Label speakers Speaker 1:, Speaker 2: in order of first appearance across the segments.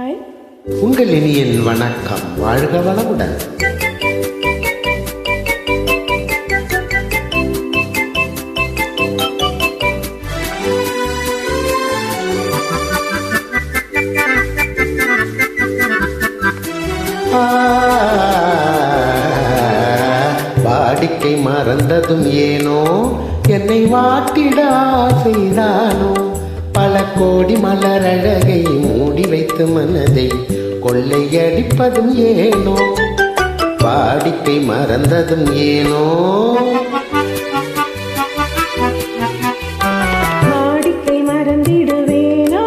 Speaker 1: Hi.
Speaker 2: உங்கள் இனியின் வணக்கம். வாழ்க வளமுடன். வாடிக்கை மறந்ததும் ஏனோ? என்னை வாட்டிட செய்தானோ? பல கோடி மலரழகை மூடி வைத்து மனதை கொள்ளையடிப்பதும் ஏனோ? வாடிக்கை மறந்ததும் ஏனோ?
Speaker 1: சொல்வதும் மறந்திடுவேனோ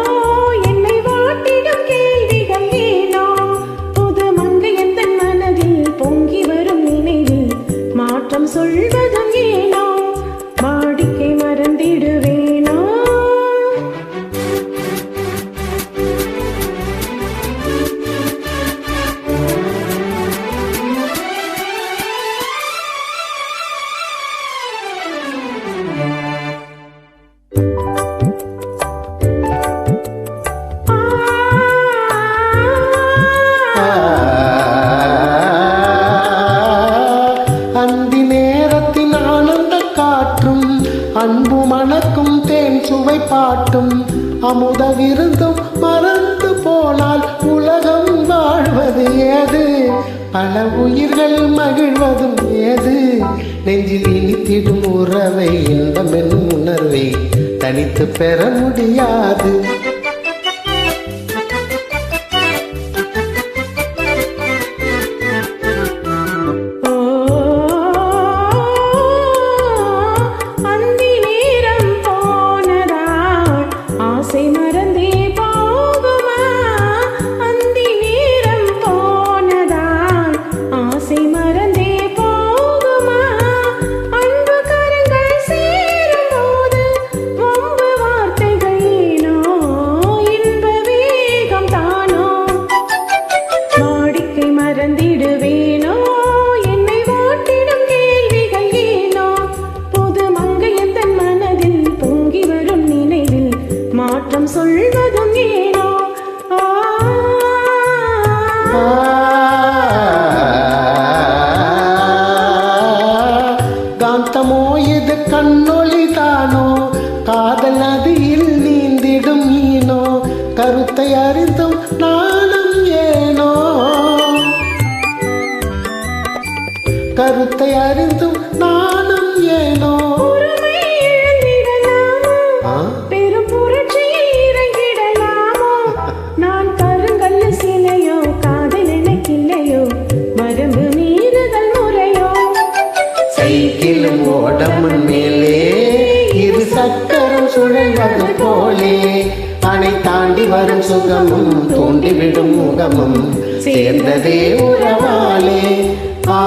Speaker 2: அன்பு மணக்கும் தேன் சுவை பாட்டும். அமுத விருந்தும் மறந்து போனால் உலகம் வாழ்வது ஏது? பல உயிர்கள் மகிழ்வதும் ஏது? நெஞ்சில் இனித்திடும் உறவை இன்பம் என்னும் உணர்வை தனித்து பெற முடியாது.
Speaker 1: ஆசை மறந்தே போகுமா? அந்தி நேரம் போனதால் ஆசை மறந்தே போகுமா? அன்பு கரங்கள் சேரும் போது வம்பு வார்த்தைகள் ஏனோ? இன்ப வேகம் தானோ? வாடிக்கை மறந்திடுவேன். மாற்றம் சொல்வதும் ஏனோ?
Speaker 2: காந்தமோ இது கண்ணொளி தானோ காதல் நதியில் நீந்திடும் ஈனோ கருத்தை அறிந்தும் நானும் ஏனோ? கருத்தை அறிந்தும் சைக்கிளும் ஓடமன் மேலே இரு சக்கரம் சுழல்வது போலே. அணை தாண்டி வரும் சுகமும் தூண்டிவிடும் முகமும் சேர்ந்ததே உறவாலே. ஆ.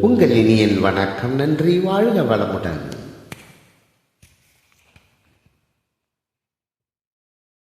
Speaker 2: உங்கள் இனியன் வணக்கம் நன்றி வாழ்க வளமுடன்.